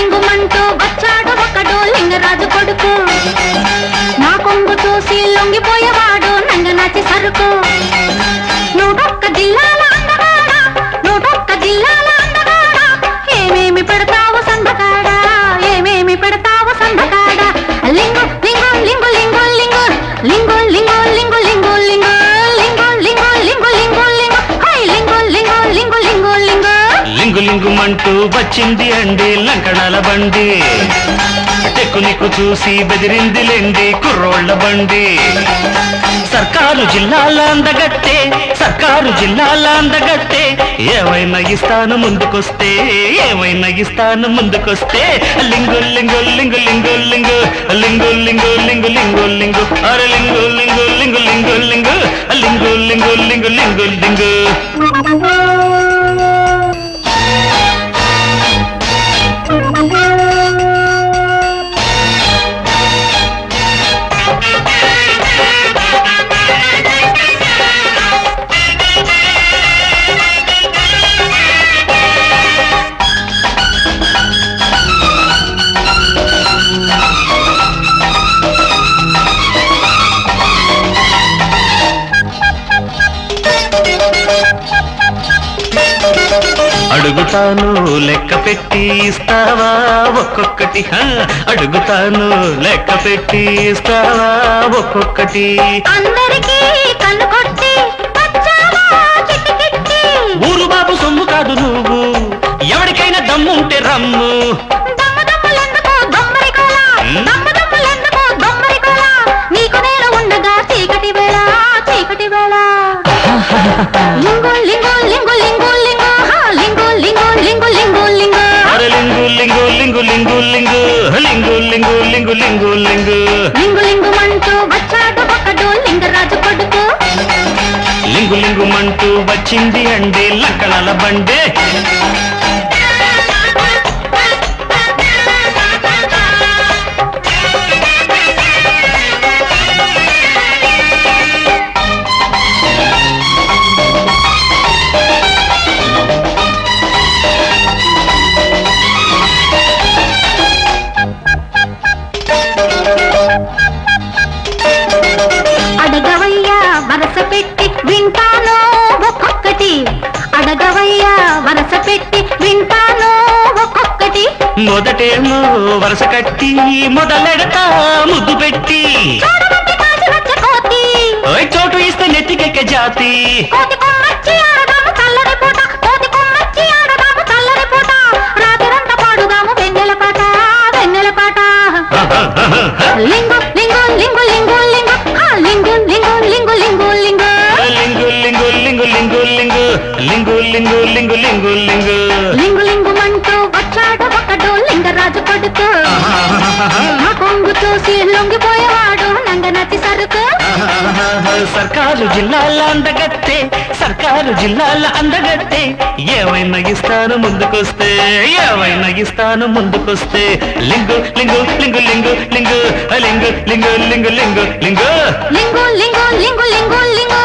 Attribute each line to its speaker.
Speaker 1: ఇంగుమంటూ వచ్చాడు ఒకడు లింగరాజు
Speaker 2: కొడుకు. లింగులింగుమంటూ వచ్చింది అండి లంకణాల బండి టెక్కునికు చూసి బెదిరిందిలేండి కుర్రోళ్ళ బండి సర్కారు జిల్లాల అందగట్టే సర్కారు జిల్లాల అందగట్టే ఏమైనా ఇస్తాను ముందుకొస్తే ఏమైనా ఇస్తాను ముందుకొస్తే లింగు లింగు లింగు లింగు లింగు లింగు లింగు లింగు లింగు లింగు అరే లింగు లింగు లింగు లింగు లింగు లింగు లింగు లింగు లింగు లింగు అడుగుతాను లెక్క పెట్టి ఇస్తావా? ఒక్కొక్కటి అడుగుతాను లెక్క పెట్టి ఇస్తావా? ఒక్కొక్కటి.
Speaker 1: అందరికీ
Speaker 2: లింగుమంటూ వచ్చింది అండి లక్కల బండే
Speaker 1: అడగవయ్యా వరస పెట్టి వింటాను ఒక్కొక్కటి. అడగవయ్యా వరస పెట్టి వింటాను ఒక్కొక్కటి.
Speaker 2: మొదటేమో వరుస కట్టి మొదలెడతా ముద్దు పెట్టి. చోటు ఇస్తే నెత్తికెక్క జాతి. లింగు లింగు లింగు లింగు లింగు లింగు
Speaker 1: లింగు లింగు మంటూ వచ్చాడు ఒకడు లింగరాజు కొడుకు ఆ కొంగు చూసి లొంగిపోయేవాడు నంగనచ్చి సరుకు
Speaker 2: సర్కారు జిల్లాల అందగత్తే సర్కారు జిల్లాల అందగత్తే ఏమైనా ఇస్తాను ముందుకొస్తే ఏమైనా ఇస్తాను ముందుకొస్తే లింగు లింగు లింగు లింగు లింగు లింగు లింగు లింగు లింగు లింగు
Speaker 1: లింగు లింగు లింగు లింగు